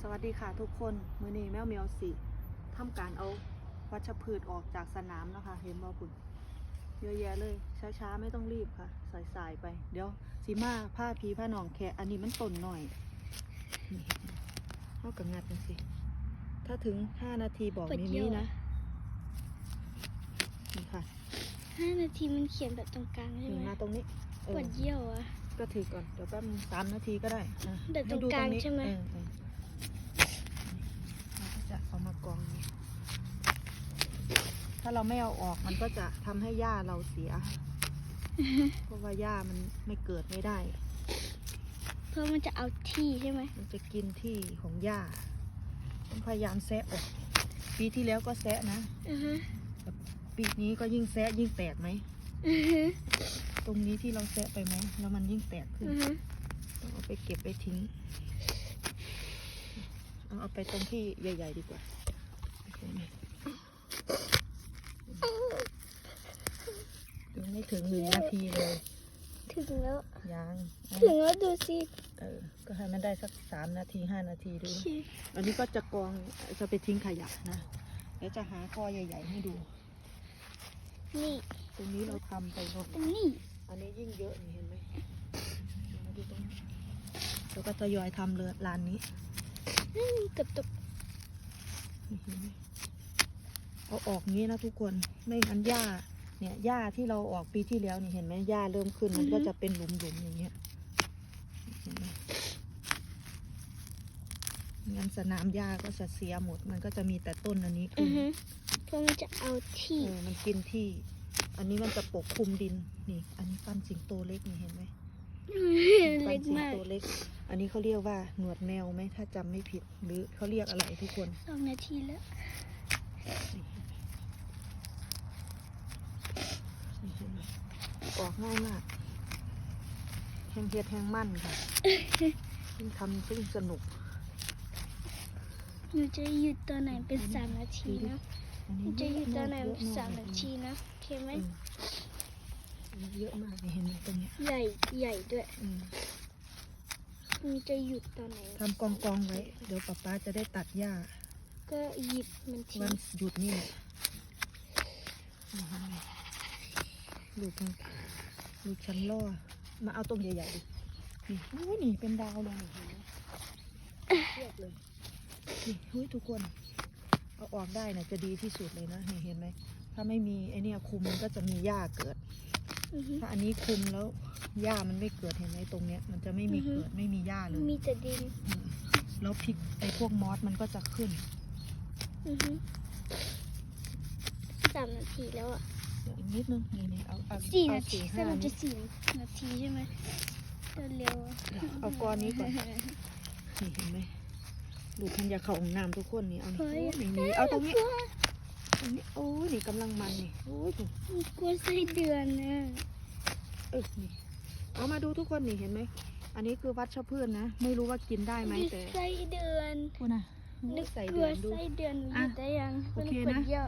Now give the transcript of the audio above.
สวัสดีค่ะทุกคนมือนี้แมวเมียวสิทำการเอาวัชพืชออกจากสนามแล้วค่ะเห็นบ่คุณเยอะแยะเลย ช้าๆ ไม่ต้องรีบค่ะ สายๆไป เดี๋ยวสีมาผ้าพีผ้าหนองแค่อันนี้มันต้นหน่อยนี่เท่ากับงัดจังสิ ถ้าถึง5นาทีบอกปวดมีเยี่มียวนะนี่ค่ะห้านาทีมันเขียนแบบตรงกลางใช่ถึงไหมมาตรงนี้เอปอวดเยี่ยวอะก็ถือก่อน เดี๋ยวแป๊บนึงสามนาทีก็ได้อะเดี๋ยวให้ดูตรงกลางนี้ใช่ไหม เออเออเรา ก็จะเอามากองนี้ ถ้าเราไม่เอาออกมันก็จะทำให้หญ้าเราเสีย เพราะว่าหญ้ามันไม่เกิดไม่ได้ เพราะมันจะเอาที่ใช่ไหมมันจะกินที่ของหญ้าต้องพยายามแซะออก ปีที่แล้วก็แซะนะอือฮะปีนี้ก็ยิ่งแซะยิ่งแตกไหม อือฮะตรงนี้ที่เราแซะไปไหมแล้วมันยิ่งแตกขึ้น อือฮะต้องเอาไปเก็บไปทิ้ง เอาเอาไปตรงที่ใหญ่ ๆ ดีกว่า โอเคไหมยังไม่ถึงหนึ่งนาทีเลย ถึงแล้ว ยัง ถึงแล้วดูสิ เออ ก็ให้มันได้สักสามนาทีห้านาทีดูโอเคอันนี้ก็จะกองจะไปทิ้งขยะนะเดี๋ยวจะหากอใหญ่ๆให้ดู นี่ ตรงนี้เราทำไปหมดตรงนี้ อันนี้ยิ่งเยอะนี่เห็นไหมมาดูตรงนี้แล้วก็ทยอยทำเลยลานนี้อืมเกือบตกนี่ เห็นไหมเอาออกงี้นะทุกคนไม่งั้นหญ้าเนี่ยหญ้าที่เราออกปีที่แล้วนี่เห็นไหมหญ้าเริ่มขึ้นมันก็จะเป็นหลุมๆอย่างเงี้ยเห็นไหมงั้นสนามหญ้าก็จะเสียหมด มันก็จะมีแต่ต้นอันนี้อืขึ้อนฮะเพราะมันจะเอาที่เออมันกินที่ อันนี้มันจะปกคลุมดินนี่ อันนี้ปั้นสิงโตเล็กนี่เห็นไหมเล็กสิงมากโตเล็ก อันนี้เขาเรียกว่าหนวดแมวไหมถ้าจำไม่ผิดหรือเขาเรียกอะไรทุกคนสองนาทีแล้วนี่เห็นไหม ออกง่ายมาก แห้งเฮ็ดแห้งมั่นค่ะซึ่งทำซึ่งสนุก หนูจะหยุดตอนไหนเป็นสามนาทีนะหนูจะหยุดตอนไหนเป็นสามนาทีนะโอเคไหม เยอะมากเลยเห็นไหมตรงเนี้ยใหญ่ใหญ่ด้วยอืมหนูจะหยุดตอนไหน ทำกองกองๆไว้ เดี๋ยวป๊าป๊าจะได้ตัดหญ้า ก็หยิบมันทิ้วังนหยุดนี่แหละนี่เห็นไหมลูกมันลูกฉันล่อ มาเอาตรงใหญ่ๆดินี่โอ้ยนี่เป็นดาวเลยนี่เห็นไหมเทียบเลยนี่เฮ้ยทุกคน เอาออกได้นะจะดีที่สุดเลยนะนี่เห็นไหม ถ้าไม่มีไอเนี่ยคุมมันก็จะมีหญ้าเกิดอือฮึถ้าอันนี้คุมแล้วหญ้ามันไม่เกิดเห็นไหมตรงเนี้ย มันจะไม่มีอือฮึเกิดไม่มีหญ้าเลย มีแต่ดินอืมแล้วพริกไอพวกมอสมันก็จะขึ้น อือฮึสามนาทีแล้วอะเดี๋ยวอีกนิดนึงนี่นี่เอาเอาสี่เอนาทีห้าสรุปนิจะดสี่นาทีใช่ไหมเร็วๆอะเดี๋ยวเอาก้อนนี้ก่อนนี่เห็นไหมลูกมันอยากเข้าห้องน้ำทุกคนนี่เอาเฮ้ยนี่นี่เอาตรงนี้ตรงนี้โอ้ยนี่กำลังมันนี่โอ้ยกลัวไส้เดือนนะเออนี่เอามาดูทุกคนนี่เห็นไหมอันนี้คือวัชพืชนะ ไม่รู้ว่ากินได้ไหมแต่ไส้เดือนพูดนะ นึกใส่กลัเดืวอนดูไส้เดือนหนูหอะยุดได้ยังโอมันเคปวดนะเยี่ยว